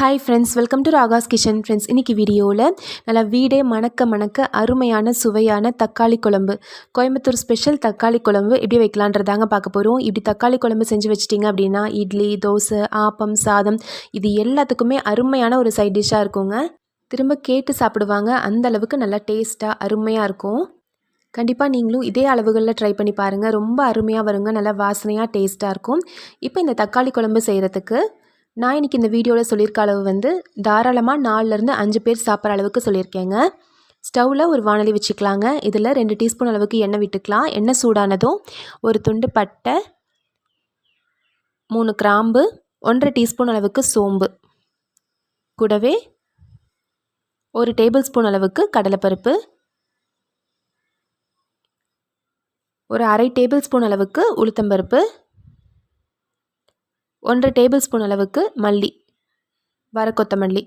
Hi friends welcome to Raga's kitchen friends இன்றைக்கி வீடியோவில் நல்லா வீடே மணக்க மணக்க அருமையான சுவையான தக்காளி குழம்பு. கோயம்புத்தூர் ஸ்பெஷல் தக்காளி குழம்பு எப்படி வைக்கலான்றதாங்க பார்க்க போகிறோம் இப்படி தக்காளி குழம்பு செஞ்சு வச்சிட்டிங்க அப்படின்னா இட்லி தோசை ஆப்பம் சாதம் இது எல்லாத்துக்குமே அருமையான ஒரு சைட் டிஷ்ஷாக இருக்குங்க. திரும்ப கேட்டு சாப்பிடுவாங்க. அந்த அளவுக்கு நல்லா டேஸ்ட்டாக அருமையாக இருக்கும். கண்டிப்பாக நீங்களும் இதே அளவுகளில் ட்ரை பண்ணி பாருங்கள் ரொம்ப அருமையாக வருங்க. நல்லா வாசனையாக டேஸ்ட்டாக இருக்கும். இப்போ இந்த தக்காளி குழம்பு செய்கிறதுக்கு நான் இன்றைக்கி இந்த வீடியோவில் சொல்லியிருக்க அளவு வந்து தாராளமாக நாலுலேருந்து அஞ்சு பேர் சாப்பிட்ற அளவுக்கு சொல்லியிருக்கேங்க ஸ்டவ்வில் ஒரு வானொலி வச்சுக்கலாங்க. இதில் ரெண்டு டீஸ்பூன் அளவுக்கு எண்ணெய் விட்டுக்கலாம். எண்ணெய் சூடானதும் ஒரு துண்டு பட்டை மூணு கிராம்பு ஒன்றரை டீஸ்பூன் அளவுக்கு சோம்பு. கூடவே ஒரு டேபிள் ஸ்பூன் அளவுக்கு கடலைப்பருப்பு. ஒரு அரை டேபிள் ஸ்பூன் அளவுக்கு உளுத்தம்பருப்பு. ஒன்றரை டேபிள் ஸ்பூன் அளவுக்கு மல்லி வர கொத்தமல்லி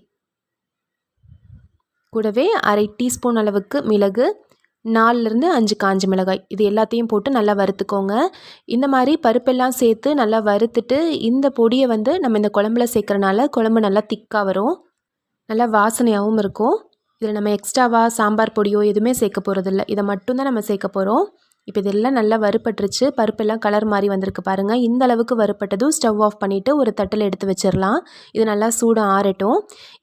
கூடவே அரை டீஸ்பூன் அளவுக்கு மிளகு நாலுலேருந்து அஞ்சு காஞ்ச மிளகாய். இது எல்லாத்தையும் போட்டு நல்லா வறுத்துக்கோங்க. இந்த மாதிரி பருப்பெல்லாம் சேர்த்து நல்லா வறுத்துட்டு இந்த பொடியை வந்து நம்ம இந்த குழம்புல சேர்க்குறனால குழம்பு நல்லா திக்காக வரும். நல்லா வாசனையாகவும் இருக்கும். இதில் நம்ம எக்ஸ்ட்ராவாக சாம்பார் பொடியோ எதுவுமே சேர்க்க போகிறதில்ல இதை மட்டும்தான் நம்ம சேர்க்க போகிறோம் இப்போ இதெல்லாம் நல்லா வறுப்பட்டுருச்சு பருப்பெல்லாம் கலர் மாதிரி வந்திருக்கு பாருங்கள் இந்த அளவுக்கு வறுப்பட்டதும் ஸ்டவ் ஆஃப் பண்ணிவிட்டு ஒரு தட்டில் எடுத்து வச்சிடலாம் இது நல்லா சூடாக ஆறட்டும்.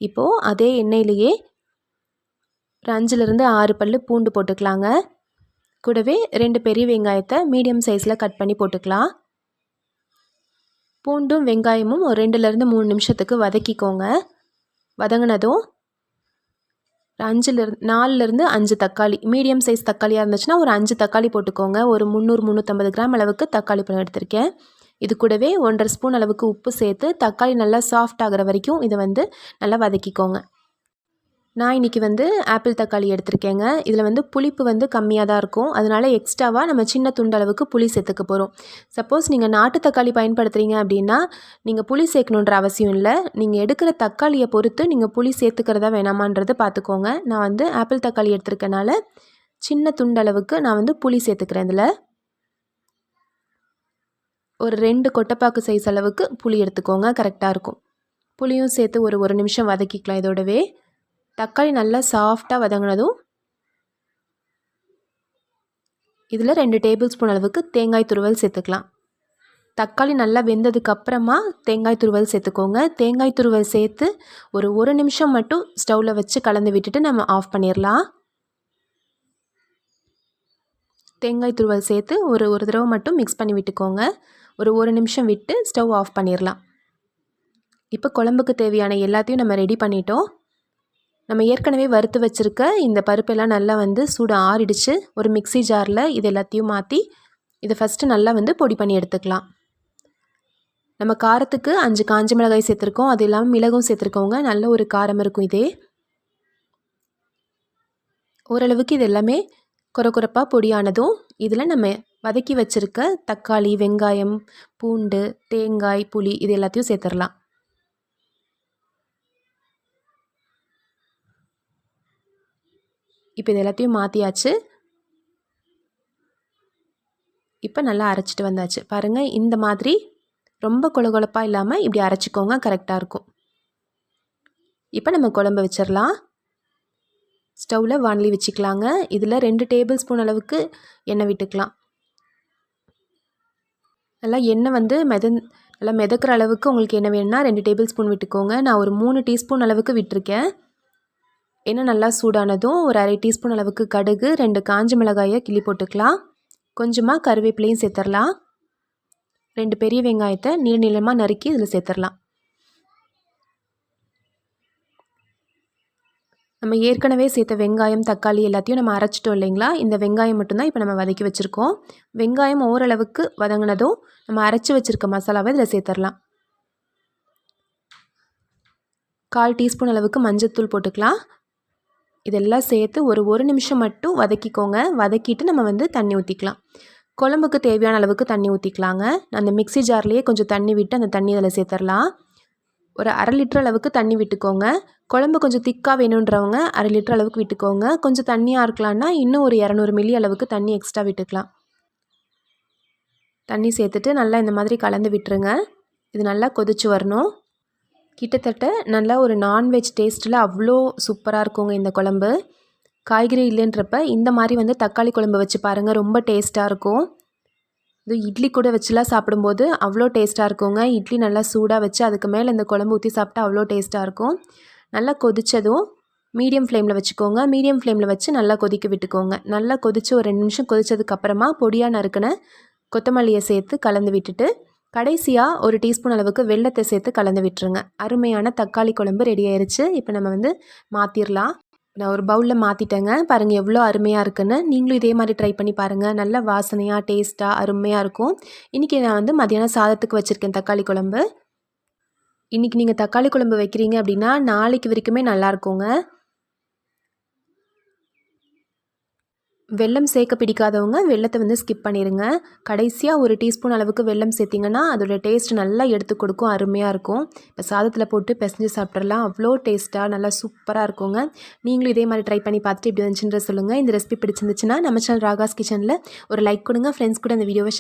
இப்போது அதே எண்ணெயிலேயே ஒரு அஞ்சுலேருந்து ஆறு பல் பூண்டு போட்டுக்கலாங்க. கூடவே ரெண்டு பெரிய வெங்காயத்தை மீடியம் சைஸில் கட் பண்ணி போட்டுக்கலாம். பூண்டும் வெங்காயமும் ஒரு ரெண்டுலேருந்து மூணு நிமிஷத்துக்கு வதக்கிக்கோங்க. வதங்கினதும் அஞ்சுலேருந்து நாலுலேருந்து அஞ்சு தக்காளி. மீடியம் சைஸ் தக்காளியாக இருந்துச்சுன்னா ஒரு அஞ்சு தக்காளி போட்டுக்கோங்க. ஒரு முந்நூறு முந்நூற்றம்பது கிராம் அளவுக்கு தக்காளி பழம் எடுத்திருக்கேன். இது கூடவே ஒன்றரை ஸ்பூன் அளவுக்கு உப்பு சேர்த்து தக்காளி நல்லா சாஃப்ட் ஆகிற வரைக்கும் இதை வந்து நல்லா வதக்கிக்கோங்க. நான் இன்றைக்கி வந்து ஆப்பிள் தக்காளி எடுத்திருக்கேங்க. இதில் வந்து புளிப்பு வந்து கம்மியாக தான் இருக்கும். அதனால் எக்ஸ்ட்ராவாக நம்ம சின்ன துண்டளவுக்கு புளி சேர்த்துக்க போகிறோம் சப்போஸ் நீங்கள் நாட்டு தக்காளி பயன்படுத்துகிறீங்க அப்படின்னா நீங்கள் புளி சேர்க்கணுன்ற அவசியம் இல்லை. நீங்கள் எடுக்கிற தக்காளியை பொறுத்து நீங்கள் புளி சேர்த்துக்கிறதா வேணாமான்றது பார்த்துக்கோங்க நான் வந்து ஆப்பிள் தக்காளி எடுத்திருக்கனால சின்ன துண்டளவுக்கு நான் வந்து புளி சேர்த்துக்கிறேன் இதில். ஒரு ரெண்டு கொட்டைப்பாக்கு சைஸ் அளவுக்கு புளி எடுத்துக்கோங்க. கரெக்டாக இருக்கும். புளியும் சேர்த்து ஒரு ஒரு நிமிஷம் வதக்கிக்கலாம் இதோடவே. தக்காளி நல்லா சாஃப்டாக வதங்கினதும் இதில் ரெண்டு டேபிள் ஸ்பூன் அளவுக்கு தேங்காய் துருவல் சேர்த்துக்கலாம். தக்காளி நல்லா வெந்ததுக்கப்புறமா தேங்காய் துருவல் சேர்த்துக்கோங்க. தேங்காய் துருவல் சேர்த்து ஒரு ஒரு நிமிஷம் மட்டும் ஸ்டவ்வில் வச்சு கலந்து விட்டுட்டு நம்ம ஆஃப் பண்ணிடலாம் தேங்காய் துருவல் சேர்த்து ஒரு ஒரு தடவை மட்டும் மிக்ஸ் பண்ணி விட்டுக்கோங்க. ஒரு ஒரு நிமிஷம் விட்டு ஸ்டவ் ஆஃப் பண்ணிடலாம் இப்போ குழம்புக்கு தேவையான எல்லாத்தையும் நம்ம ரெடி பண்ணிட்டோம். நம்ம ஏற்கனவே வறுத்து வச்சுருக்க இந்த பருப்பெல்லாம் நல்லா வந்து சூடு ஆறிடுச்சு. ஒரு மிக்சி ஜாரில் இது எல்லாத்தையும் மாற்றி இதை ஃபஸ்ட்டு நல்லா வந்து பொடி பண்ணி எடுத்துக்கலாம். நம்ம காரத்துக்கு அஞ்சு காஞ்ச மிளகாய் சேர்த்துருக்கோம். அது இல்லாமல் மிளகும் சேர்த்துருக்கோங்க. நல்ல ஒரு காரம் இருக்கும் இதே. ஓரளவுக்கு இது எல்லாமே குறக்குறப்பாக பொடியானதும் இதில் நம்ம வதக்கி வச்சுருக்க தக்காளி வெங்காயம் பூண்டு தேங்காய் புளி இது எல்லாத்தையும் சேர்த்துடலாம் இப்போ இது எல்லாத்தையும் மாற்றியாச்சு இப்போ நல்லா அரைச்சிட்டு வந்தாச்சு. பாருங்கள் இந்த மாதிரி ரொம்ப கொழகொழப்பாக இல்லாமல் இப்படி அரைச்சிக்கோங்க கரெக்டாக இருக்கும். இப்போ நம்ம குழம்பு வச்சிடலாம். ஸ்டவ்வில் வானலி வச்சுக்கலாங்க. இதில் ரெண்டு டேபிள் ஸ்பூன் அளவுக்கு எண்ணெய் விட்டுக்கலாம். நல்லா எண்ணெய் வந்து மெத நல்லா மிதக்கிற அளவுக்கு உங்களுக்கு என்ன வேணும்னா ரெண்டு டேபிள் ஸ்பூன் விட்டுக்கோங்க. நான் ஒரு மூணு டீஸ்பூன் அளவுக்கு விட்டுருக்கேன். எண்ணெய் நல்லா சூடானதும் ஒரு அரை டீஸ்பூன் அளவுக்கு கடுகு ரெண்டு காஞ்ச மிளகாயை கிள்ளி போட்டுக்கலாம். கொஞ்சமாக கருவேப்பிலையும் சேர்த்துடலாம் ரெண்டு பெரிய வெங்காயத்தை நீள நீளமாக நறுக்கி இதில் சேர்த்துடலாம் நம்ம ஏற்கனவே சேர்த்த வெங்காயம் தக்காளி எல்லாத்தையும் நம்ம அரைச்சிட்டோம் இல்லைங்களா? இந்த வெங்காயம் மட்டும்தான் இப்போ நம்ம வதக்கி வச்சுருக்கோம். வெங்காயம் ஓரளவுக்கு வதங்கினதும் நம்ம அரைச்சி வச்சுருக்க மசாலாவை இதில் சேர்த்துடலாம் கால் டீஸ்பூன் அளவுக்கு மஞ்சத்தூள் போட்டுக்கலாம். இதெல்லாம் சேர்த்து ஒரு ஒரு நிமிஷம் மட்டும் வதக்கிக்கோங்க. வதக்கிட்டு நம்ம வந்து தண்ணி ஊற்றிக்கலாம் குழம்புக்கு தேவையான அளவுக்கு தண்ணி ஊற்றிக்கலாங்க அந்த மிக்சி ஜார்லேயே கொஞ்சம் தண்ணி விட்டு அந்த தண்ணி அதில் சேர்த்துடலாம். ஒரு அரை லிட்டர் அளவுக்கு தண்ணி விட்டுக்கோங்க. குழம்பு கொஞ்சம் திக்காக வேணுன்றவங்க அரை லிட்டர் அளவுக்கு விட்டுக்கோங்க. கொஞ்சம் தண்ணியாக இருக்கலான்னா இன்னும் ஒரு இரநூறு மில்லி அளவுக்கு தண்ணி எக்ஸ்ட்ரா விட்டுக்கலாம். தண்ணி சேர்த்துட்டு நல்லா இந்த மாதிரி கலந்து விட்டுருங்க. இது நல்லா கொதிச்சு வரணும். கிட்டத்தட்ட நல்லா ஒரு நான்வெஜ் டேஸ்ட்டில் அவ்வளோ சூப்பராக இருக்குங்க இந்த குழம்பு. காய்கறி இல்லைன்றப்ப இந்த மாதிரி வந்து தக்காளி குழம்பு வச்சு பாருங்கள் ரொம்ப டேஸ்ட்டாக இருக்கும். இது இட்லி கூட வச்சுலாம் சாப்பிடும்போது அவ்வளோ டேஸ்ட்டாக இருக்குங்க. இட்லி நல்லா சூடாக வச்சு அதுக்கு மேலே இந்த குழம்பு ஊற்றி சாப்பிட்டா அவ்வளோ டேஸ்ட்டாக இருக்கும். நல்லா கொதித்ததும் மீடியம் ஃப்ளேமில் வச்சுக்கோங்க. மீடியம் ஃப்ளேமில் வச்சு நல்லா கொதிக்க விட்டுக்கோங்க. நல்லா கொதித்து ஒரு ரெண்டு நிமிஷம் கொதித்ததுக்கப்புறமா பொடியாக நறுக்கின கொத்தமல்லியை சேர்த்து கலந்து விட்டுட்டு கடைசியாக ஒரு டீஸ்பூன் அளவுக்கு வெள்ளத்தை சேர்த்து கலந்து விட்டுருங்க. அருமையான தக்காளி குழம்பு ரெடி ஆயிடுச்சு இப்போ நம்ம வந்து மாற்றிடலாம் நான் ஒரு பவுலில் மாற்றிட்டேங்க பாருங்கள் எவ்வளோ அருமையாக இருக்குன்னு. நீங்களும் இதே மாதிரி ட்ரை பண்ணி பாருங்கள் நல்ல வாசனையாக டேஸ்ட்டாக அருமையாக இருக்கும். இன்றைக்கி நான் வந்து மதியானம் சாதத்துக்கு வச்சுருக்கேன் தக்காளி குழம்பு. இன்றைக்கி நீங்கள் தக்காளி குழம்பு வைக்கிறீங்க அப்படின்னா நாளைக்கு வரைக்குமே நல்லாயிருக்குங்க வெள்ளம் வெல்லம் சேர்க்க பிடிக்காதவங்க வெள்ளத்தை வந்து ஸ்கிப் பண்ணிடுங்க கடைசியாக ஒரு டீஸ்பூன் அளவுக்கு வெல்லம் சேர்த்திங்கன்னா அதோட டேஸ்ட் நல்லா எடுத்து கொடுக்கும் அருமையாக இருக்கும். இப்போ சாதத்தில் போட்டு பிசைஞ்சு சாப்பிட்றலாம் அவ்வளோ டேஸ்ட்டாக நல்லா சூப்பராக இருக்குங்க. நீங்களும் இதே மாதிரி ட்ரை பண்ணி பார்த்துட்டு இப்படி வந்துச்சுன்ற சொல்லுங்கள் இந்த ரெசிபி பிடிச்சிருந்துச்சுன்னா நம்ம சேனல் ராகாஸ் கிச்சனில் ஒரு லைக் கொடுங்க. ஃப்ரெண்ட்ஸ் கூட இந்த வீடியோவை